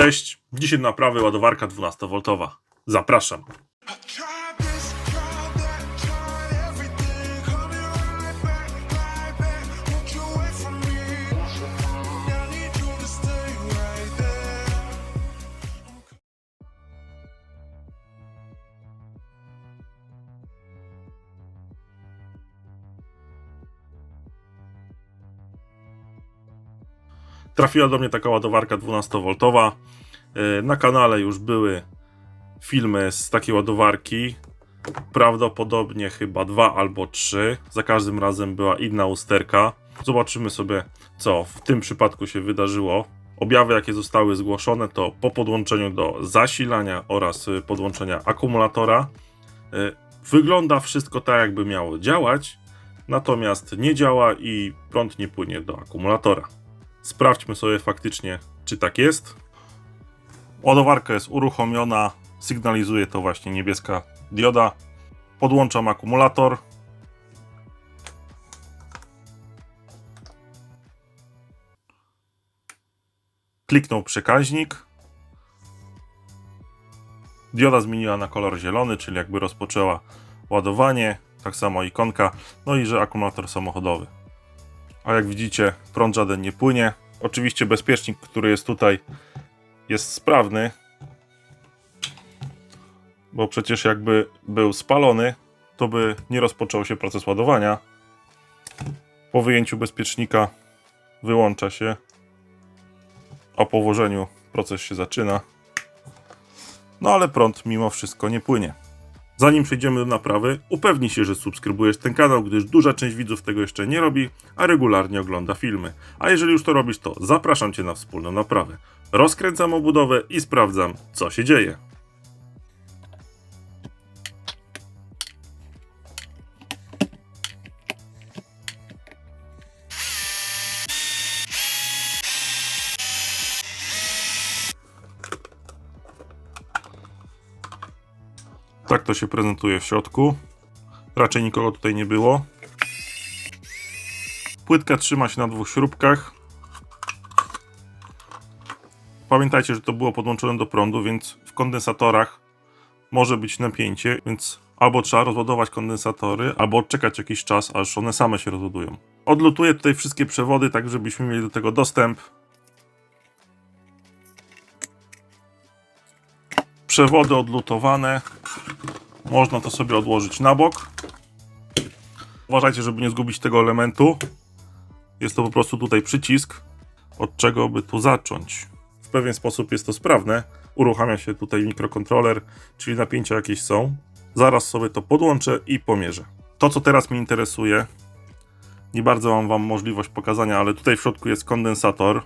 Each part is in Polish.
Cześć, dzisiaj naprawy ładowarka 12V. Zapraszam. Trafiła do mnie taka ładowarka 12V. Yy, Na kanale już były filmy z takiej ładowarki. Prawdopodobnie chyba dwa albo trzy. Za każdym razem była inna usterka. Zobaczymy sobie, co w tym przypadku się wydarzyło. Objawy, jakie zostały zgłoszone, to po podłączeniu do zasilania oraz y, podłączenia akumulatora. Y, Wygląda wszystko tak, jakby miało działać, natomiast nie działa i prąd nie płynie do akumulatora. Sprawdźmy sobie faktycznie, czy tak jest. Ładowarka jest uruchomiona, sygnalizuje to właśnie niebieska dioda. Podłączam akumulator. Kliknął przekaźnik. Dioda zmieniła na kolor zielony, czyli jakby rozpoczęła ładowanie. Tak samo ikonka. No i że akumulator samochodowy. A jak widzicie, prąd żaden nie płynie. Oczywiście bezpiecznik, który jest tutaj, jest sprawny. Bo przecież jakby był spalony, to by nie rozpoczął się proces ładowania. Po wyjęciu bezpiecznika wyłącza się, a po włożeniu proces się zaczyna. No ale prąd mimo wszystko nie płynie. Zanim przejdziemy do naprawy, upewnij się, że subskrybujesz ten kanał, gdyż duża część widzów tego jeszcze nie robi, a regularnie ogląda filmy. A jeżeli już to robisz, to zapraszam Cię na wspólną naprawę. Rozkręcam obudowę i sprawdzam, co się dzieje. Tak to się prezentuje w środku. Raczej nikogo tutaj nie było. Płytka trzyma się na dwóch śrubkach. Pamiętajcie, że to było podłączone do prądu, więc w kondensatorach może być napięcie, więc albo trzeba rozładować kondensatory, albo odczekać jakiś czas, aż one same się rozładują. Odlutuję tutaj wszystkie przewody, tak żebyśmy mieli do tego dostęp. Przewody odlutowane. Można to sobie odłożyć na bok. Uważajcie, żeby nie zgubić tego elementu. Jest to po prostu tutaj przycisk, od czego by tu zacząć. W pewien sposób jest to sprawne. Uruchamia się tutaj mikrokontroler, czyli napięcia jakieś są. Zaraz sobie to podłączę i pomierzę. To, co teraz mnie interesuje, nie bardzo mam Wam możliwość pokazania, ale tutaj w środku jest kondensator.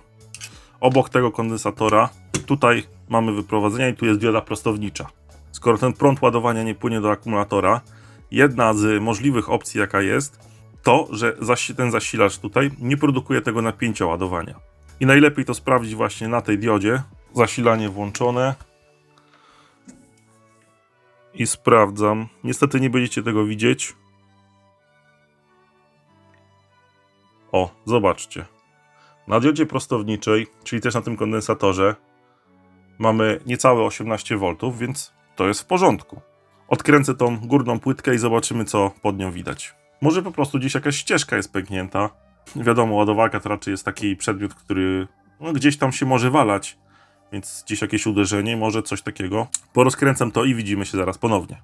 Obok tego kondensatora tutaj mamy wyprowadzenia i tu jest dioda prostownicza. Skoro ten prąd ładowania nie płynie do akumulatora, jedna z możliwych opcji, jaka jest, to, że ten zasilacz tutaj nie produkuje tego napięcia ładowania. I najlepiej to sprawdzić właśnie na tej diodzie. Zasilanie włączone. I sprawdzam. Niestety nie będziecie tego widzieć. O, zobaczcie. Na diodzie prostowniczej, czyli też na tym kondensatorze, mamy niecałe 18 V, więc to jest w porządku. Odkręcę tą górną płytkę i zobaczymy, co pod nią widać. Może po prostu gdzieś jakaś ścieżka jest pęknięta. Wiadomo, ładowarka to raczej jest taki przedmiot, który no, gdzieś tam się może walać, więc gdzieś jakieś uderzenie, może coś takiego. Porozkręcam to i widzimy się zaraz ponownie.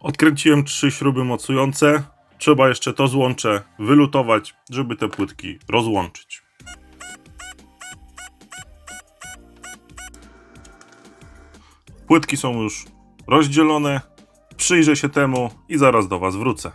Odkręciłem trzy śruby mocujące. Trzeba jeszcze to złącze wylutować, żeby te płytki rozłączyć. Płytki są już rozdzielone. Przyjrzę się temu i zaraz do Was wrócę.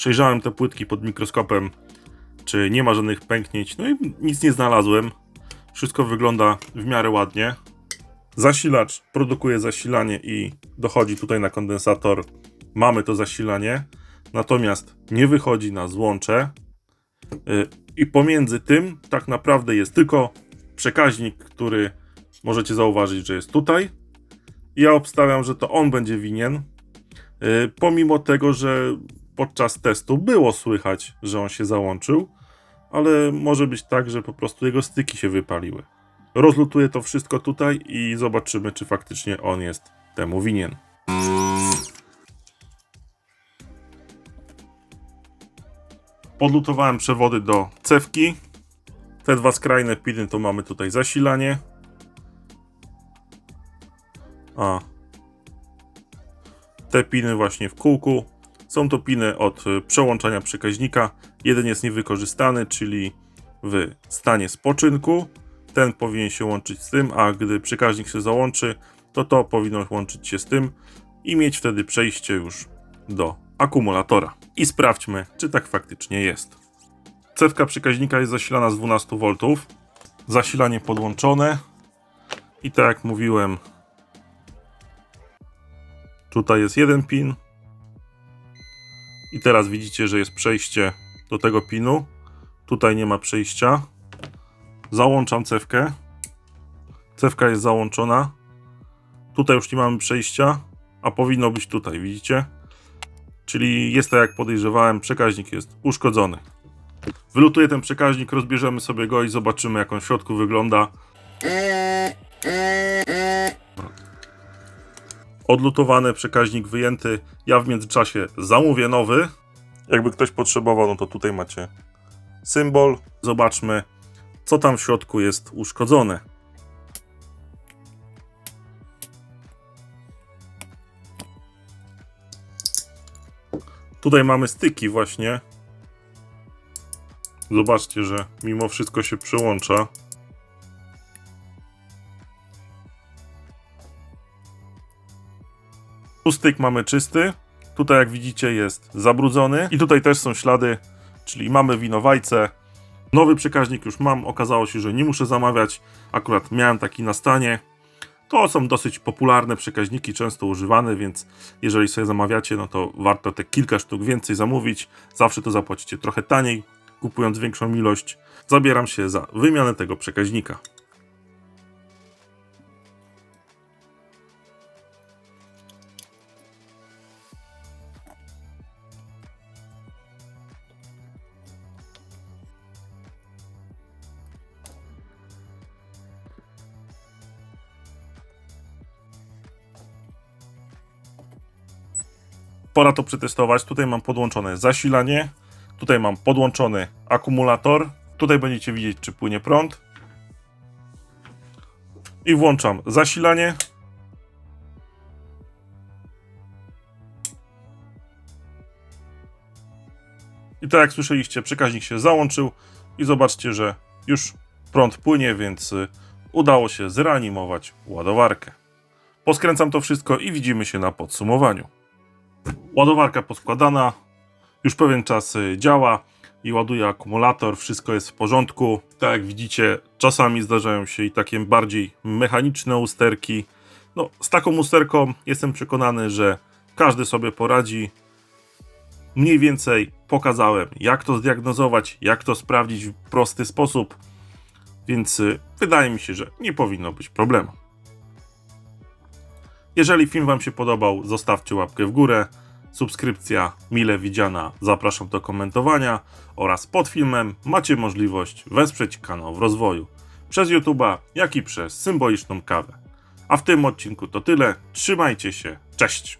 Przejrzałem te płytki pod mikroskopem, czy nie ma żadnych pęknięć. No i nic nie znalazłem. Wszystko wygląda w miarę ładnie. Zasilacz produkuje zasilanie i dochodzi tutaj na kondensator. Mamy to zasilanie, natomiast nie wychodzi na złącze. Y, I pomiędzy tym tak naprawdę jest tylko przekaźnik, który możecie zauważyć, że jest tutaj. Ja obstawiam, że to on będzie winien. Y, Pomimo tego, że podczas testu było słychać, że on się załączył, ale może być tak, że po prostu jego styki się wypaliły. Rozlutuję to wszystko tutaj i zobaczymy, czy faktycznie on jest temu winien. Podlutowałem przewody do cewki. Te dwa skrajne piny to mamy tutaj zasilanie. A te piny właśnie w kółku. Są to piny od y, przełączania przekaźnika. Jeden jest niewykorzystany, czyli w stanie spoczynku. Ten powinien się łączyć z tym, a gdy przekaźnik się załączy, to to powinno łączyć się z tym i mieć wtedy przejście już do akumulatora. I sprawdźmy, czy tak faktycznie jest. Cewka przekaźnika jest zasilana z 12 V. Zasilanie podłączone. I tak jak mówiłem, Tutaj jest jeden pin. I teraz widzicie, że jest przejście do tego pinu. Tutaj nie ma przejścia. Załączam cewkę. Cewka jest załączona. Tutaj już nie mamy przejścia, a powinno być tutaj, widzicie? Czyli jest tak jak podejrzewałem, przekaźnik jest uszkodzony. Wylutuję ten przekaźnik, rozbierzemy sobie go i zobaczymy jak on w środku wygląda. Odlutowany, przekaźnik wyjęty. Ja w międzyczasie zamówię nowy. Jakby ktoś potrzebował, no to tutaj macie symbol. Zobaczmy, co tam w środku jest uszkodzone. Tutaj mamy styki właśnie. Zobaczcie, że mimo wszystko się przełącza. Tu styk mamy czysty. Tutaj, jak widzicie, jest zabrudzony. I tutaj też są ślady, czyli mamy winowajce. Nowy przekaźnik już mam. Okazało się, że nie muszę zamawiać. Akurat miałem taki na stanie. To są dosyć popularne przekaźniki, często używane, więc jeżeli sobie zamawiacie, no to warto te kilka sztuk więcej zamówić. Zawsze to zapłacicie trochę taniej, kupując większą ilość. Zabieram się za wymianę tego przekaźnika. Pora to przetestować. Tutaj mam podłączone zasilanie, tutaj mam podłączony akumulator. Tutaj będziecie widzieć, czy płynie prąd. I włączam zasilanie. I tak jak słyszeliście, przekaźnik się załączył i zobaczcie, że już prąd płynie, więc y, udało się zreanimować ładowarkę. Poskręcam to wszystko i widzimy się na podsumowaniu. Ładowarka poskładana, już pewien czas y, działa i ładuje akumulator, wszystko jest w porządku. Tak jak widzicie, czasami zdarzają się i takie bardziej mechaniczne usterki. No, z taką usterką jestem przekonany, że każdy sobie poradzi. Mniej więcej pokazałem, jak to zdiagnozować, jak to sprawdzić w prosty sposób, więc y, wydaje mi się, że nie powinno być problemu. Jeżeli film Wam się podobał, zostawcie łapkę w górę. Subskrypcja mile widziana, zapraszam do komentowania oraz pod filmem macie możliwość wesprzeć kanał w rozwoju przez YouTube'a, jak i przez symboliczną kawę. A w tym odcinku to tyle. Trzymajcie się. Cześć!